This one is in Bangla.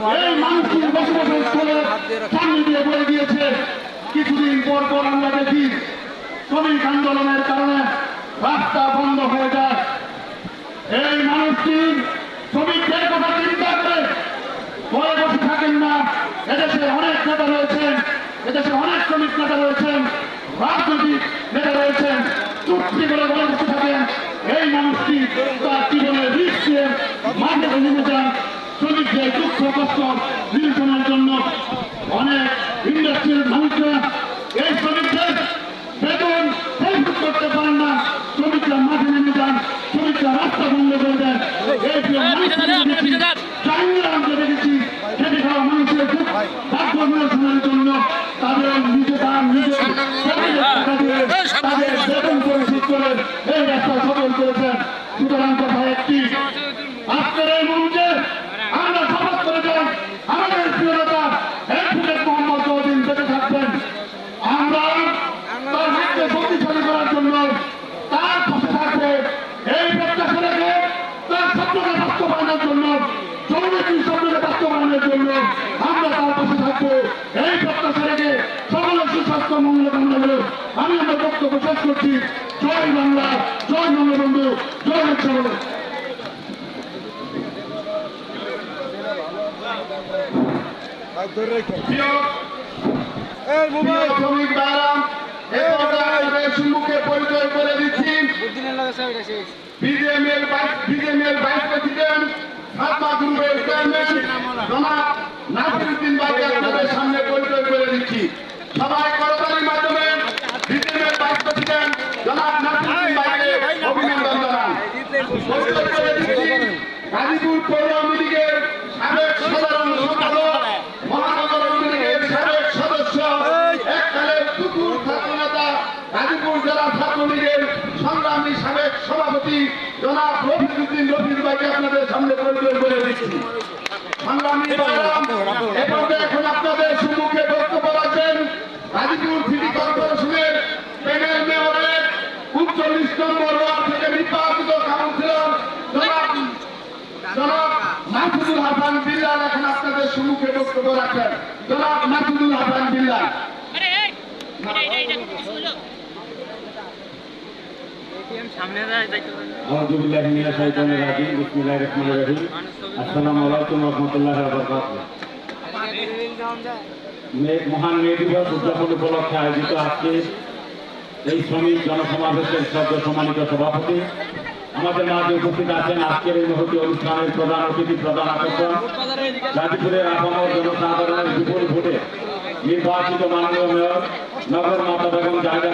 এই মানুষটি বসবাসের স্থলে সামনে দিয়ে কিছুদিন পর পর আমরা দেখি শ্রমিক বন্ধ হয়ে যায়। এই মানুষটি বসে থাকেন না। এদেশে অনেক নেতা রয়েছেন, এদেশে অনেক শ্রমিক নেতা রয়েছেন, রাজনৈতিক নেতা রয়েছেন চুক্তি করে বলে বসে এই মানুষটি তার জীবনের রিস্ক দিয়ে মাঠে নেমে যান। শ্রমিকদের দুঃখ কষ্ট নিরসনের জন্য অনেক ইন্ডাস্ট্রির মানুষরা এই শ্রমিকদের বেতন পরিশোধ করতে পারেন না। শ্রমিকরা মাঠে নেমে যান শ্রমিকরা রাস্তা বন্ধ করে দেন। এই চাইনিরা আমরা দেখেছি খেটে খাওয়া মানুষের খুব ভাগ্য নিরসনের জন্য তাদের নিজে তার নিজে তাদের বেতন পরিশোধ করে এই রাস্তা সফল করেছেন। সুতরাং কথা একটি আজকের এই মুহূর্তে বক্তব্য শেষ করছি। জয় বাংলা জয় বঙ্গবন্ধু জয় সম্মুখে পরিচয় করে দিচ্ছি। বিজেএমএল ভাইস প্রেসিডেন্ট ফাতমা গ্রুপের চেয়ারম্যান জনাব নাসিরউদ্দিন ভাইকে আপনাদের সামনে পরিচয় করে দিচ্ছি সবাই করতালির মাধ্যমে বিজেএমএল ভাইস প্রেসিডেন্ট জনাব নাসিরউদ্দিন ভাইকে অভিনন্দন জানান পরিচয় করে দিচ্ছি গাজীপুর পৌর আওয়ামী লীগের সাবেক সাধারণ সম্পাদক মহানগর আওয়ামী লীগের সাবেক সদস্য এককালের কুকুর ছাত্র নেতা গাজীপুর জেলা ছাত্রলীগের সংগ্রামী সাবেক সভাপতি জনাব রফিকুদ্দিন রফিক ভাইকে আপনাদের সামনে পরিচয় করে দিচ্ছি সংগ্রামী এখন আপনাদের সম্মুখে বক্তব্য রাখবেন গাজীপুর সিটি কর্পোরেশনের প্যানেল মেয়রের উনচল্লিশ নম্বর ওয়ার্ড থেকে নির্বাচিত কাউন্সিলর জনাব জনাব মাহফুজুল হাসান বিল্লাল এখন আপনাদের সম্মুখে বক্তব্য রাখবেন জনাব মাহফুজুল হাসান বিল্লাল মহান মে দিবস উদযাপন উপলক্ষে আয়োজিত আজকে এই শ্রমিক জনসমাবেশের সদ্য সম্মানিত সভাপতি। আমাদের মাঝে উপস্থিত আছেন আজকের এই মুহূর্তে অনুষ্ঠানের প্রধান অতিথি, প্রধান আকর্ষণ। গাজীপুরের আপামর জনসাধারণের বিপুল ভোটে নির্বাচিত মাননীয় মেয়র, নগর মাতা বেগম জায়গা